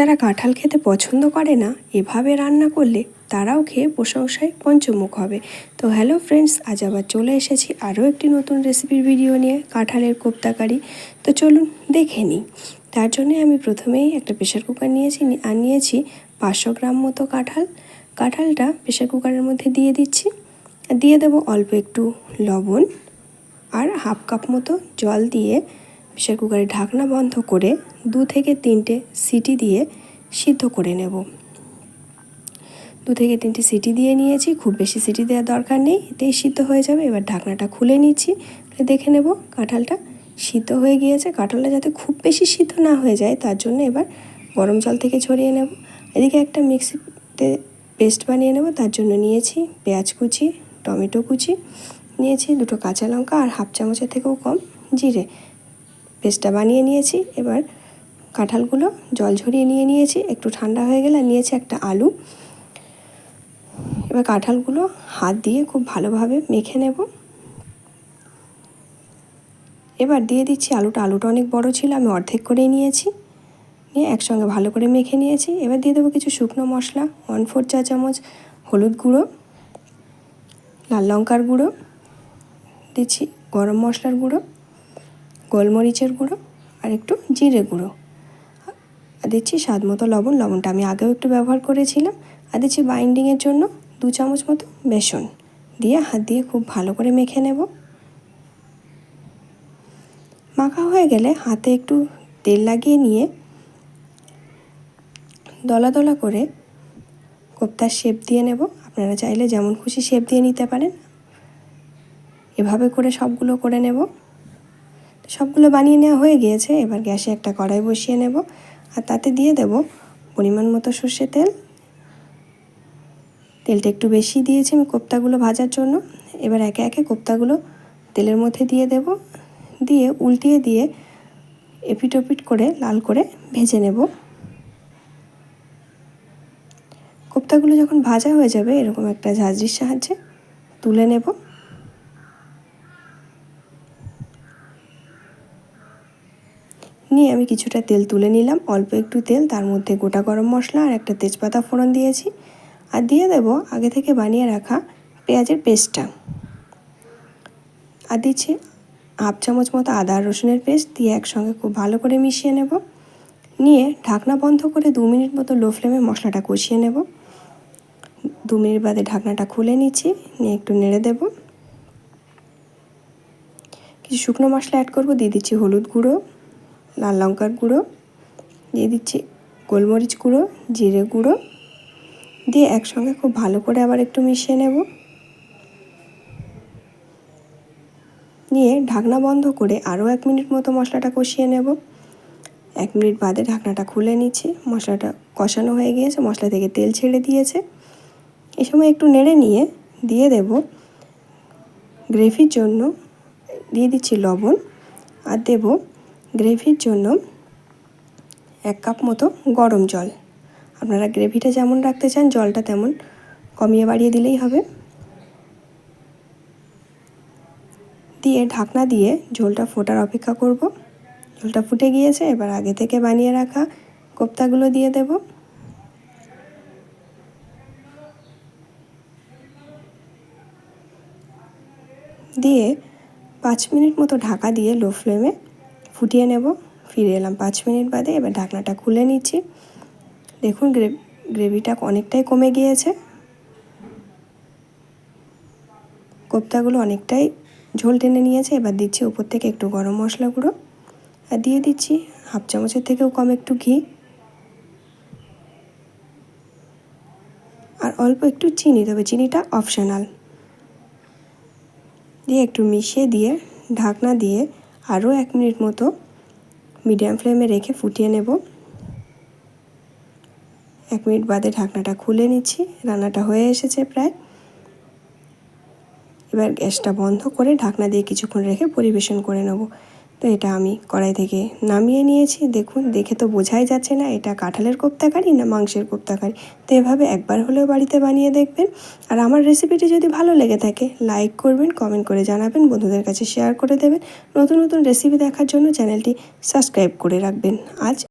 যারা কাঁঠাল খেতে পছন্দ করে না, এভাবে রান্না করলে তারাও খেয়ে প্রশংসায় পঞ্চমুখ হবে। তো হ্যালো ফ্রেন্ডস আজ আবার চলে এসেছি আরও একটি নতুন রেসিপির ভিডিও নিয়ে, কাঁঠালের কোপ্তাকারি। তো চলুন দেখে নিই। তার জন্যে আমি প্রথমেই একটা প্রেশার কুকার নিয়েছি আর নিয়েছি পাঁচশো গ্রাম মতো কাঁঠাল। কাঁঠালটা প্রেশার কুকারের মধ্যে দিয়ে দিচ্ছি। দিয়ে দেবো অল্প একটু লবণ আর হাফ কাপ মতো জল দিয়ে প্রেশার কুকারের ঢাকনা বন্ধ করে দু থেকে তিনটে সিটি দিয়ে সিদ্ধ করে নেব। দু থেকে তিনটে সিটি দিয়ে নিয়েছি, খুব বেশি সিটি দেওয়ার দরকার নেই এতেই সিদ্ধ হয়ে যাবে। এবার ঢাকনাটা খুলে নিচ্ছি দেখে নেব কাঁঠালটা সিদ্ধ হয়ে গিয়েছে। কাঁঠালটা যাতে খুব বেশি সিদ্ধ না হয়ে যায়, তার জন্য এবার গরম জল থেকে ছড়িয়ে নেব। এদিকে একটা মিক্সিতে পেস্ট বানিয়ে নেব, তার জন্য নিয়েছি পেঁয়াজ কুচি, টমেটো কুচি, নিয়েছি দুটো কাঁচা লঙ্কা আর হাফ চামচের থেকেও কম জিরে। পেস্টটা বানিয়ে নিয়েছি, এবার কাঁঠালগুলো জল ঝরিয়ে নিয়ে নিয়েছি, একটু ঠান্ডা হয়ে গেলে নিয়েছি একটা আলু। এবার কাঁঠালগুলো হাত দিয়ে খুব ভালোভাবে মেখে নেব। এবার দিয়ে দিচ্ছি আলুটা আলুটা অনেক বড় ছিল, আমি অর্ধেক করেই নিয়েছি। নিয়ে একসঙ্গে ভালো করে মেখে নিয়েছি। এবার দিয়ে দেবো কিছু শুকনো মশলা ওয়ান ফোর চা চামচ হলুদ গুঁড়ো, লাল লঙ্কার গুঁড়ো, দিচ্ছি গরম মশলার গুঁড়ো, গোলমরিচের গুঁড়ো আর একটু জিরে গুঁড়ো। আর দিচ্ছি স্বাদ মতো লবণ। লবণটা আমি আগেও একটু ব্যবহার করেছিলাম। আর দিচ্ছি বাইন্ডিংয়ের জন্য দু চামচ মতো বেসন দিয়ে হাত দিয়ে খুব ভালো করে মেখে নেব। মাখা হয়ে গেলে হাতে একটু তেল লাগিয়ে নিয়ে দলা দলা করে কোপ্তার শেপ দিয়ে নেব। আপনারা চাইলে যেমন খুশি শেপ দিয়ে নিতে পারেন। এভাবে করে সবগুলো করে নেব। সবগুলো বানিয়ে নেওয়া হয়ে গিয়েছে। এবার গ্যাসে একটা কড়াই বসিয়ে নেব। আর তাতে দিয়ে দেব পরিমাণ মতো সর্ষে তেল। তেলটা একটু বেশি দিয়েছি আমি কোপ্তাগুলো ভাজার জন্য। এবার একে একে কোপ্তাগুলো তেলের মধ্যে দিয়ে দেব। দিয়ে উল্টিয়ে দিয়ে এপিট ওপিট করে লাল করে ভেজে নেব। কোপ্তাগুলো যখন ভাজা হয়ে যাবে এরকম একটা ঝাঁঝরির সাহায্যে তুলে নেব। নিয়ে আমি কিছুটা তেল তুলে নিলাম। অল্প একটু তেল, তার মধ্যে গোটা গরম মশলা আর একটা তেজপাতা ফোড়ন দিয়েছি। আর দিয়ে দেব আগে থেকে বানিয়ে রাখা পেঁয়াজের পেস্টটা। আর দিচ্ছি হাফ চামচ মতো আদা রসুনের পেস্ট দিয়ে একসঙ্গে খুব ভালো করে মিশিয়ে নেব। নিয়ে ঢাকনা বন্ধ করে দু মিনিট মতো লো ফ্লেমে মশলাটা কষিয়ে নেব। দু মিনিট বাদে ঢাকনাটা খুলে নিচ্ছি, নিয়ে একটু নেড়ে দেব। কিছু শুকনো মশলা অ্যাড করব, দিয়ে দিচ্ছি হলুদ গুঁড়ো। লাল লঙ্কার গুঁড়ো, দিয়ে দিচ্ছি গোলমরিচ গুঁড়ো, জিরে গুঁড়ো, দিয়ে একসঙ্গে খুব ভালো করে আবার একটু মিশিয়ে নেব। নিয়ে ঢাকনা বন্ধ করে আরও এক মিনিট মতো মশলাটা কষিয়ে নেব। এক মিনিট বাদে ঢাকনাটা খুলে নিচ্ছি, মশলাটা কষানো হয়ে গিয়েছে, মশলা থেকে তেল ছেড়ে দিয়েছে। এ সময় একটু নেড়ে নিয়ে দিয়ে দেব গ্রেভির জন্য, দিয়ে দিচ্ছি লবণ, আর দেব গ্রেভির জন্য এক কাপ মতো গরম জল। আপনারা গ্রেভিটা যেমন রাখতে চান, জলটা তেমন কমিয়ে বাড়িয়ে দিলেই হবে। দিয়ে ঢাকনা দিয়ে ঝোলটা ফোটার অপেক্ষা করব। ঝোলটা ফুটে গিয়েছে, এবার আগে থেকে বানিয়ে রাখা কোপ্তাগুলো দিয়ে দেব। দিয়ে পাঁচ মিনিট মতো ঢাকা দিয়ে লো ফ্লেমে ফুটিয়ে নেব। ফিরে এলাম পাঁচ মিনিট বাদে, এবার ঢাকনাটা খুলে নিচ্ছি। দেখুন গ্রেভিটা অনেকটাই কমে গিয়েছে। কোপ্তাগুলো অনেকটাই ঝোল টেনে নিয়েছে। এবার দিচ্ছি উপর থেকে একটু গরম মশলা গুঁড়ো। আর দিয়ে দিচ্ছি হাফ চামচের থেকেও কম একটু ঘি। আর অল্প একটু চিনি, তবে চিনিটা অপশনাল দিয়ে একটু মিশিয়ে দিয়ে ঢাকনা দিয়ে আরও এক মিনিট মতো মিডিয়াম ফ্লেমে রেখে ফুটিয়ে নেব। এক মিনিট বাদে ঢাকনাটা খুলে নিচ্ছি, রান্নাটা হয়ে এসেছে প্রায়। এবার গ্যাসটা বন্ধ করে ঢাকনা দিয়ে কিছুক্ষণ রেখে পরিবেশন করে নেব। তো এটা আমি কড়াই থেকে নামিয়ে নিয়েছি। দেখুন, দেখে তো বোঝাই যাচ্ছে না, এটা কাঁঠালের কোপ্তাকারি না মাংসের কোপ্তাকারি? তো এভাবে একবার হলেও বাড়িতে বানিয়ে দেখবেন। আর আমার রেসিপিটি যদি ভালো লেগে থাকে, লাইক করবেন, কমেন্ট করে জানাবেন, বন্ধুদের কাছে শেয়ার করে দেবেন। নতুন নতুন রেসিপি দেখার জন্য চ্যানেলটি সাবস্ক্রাইব করে রাখবেন। আজ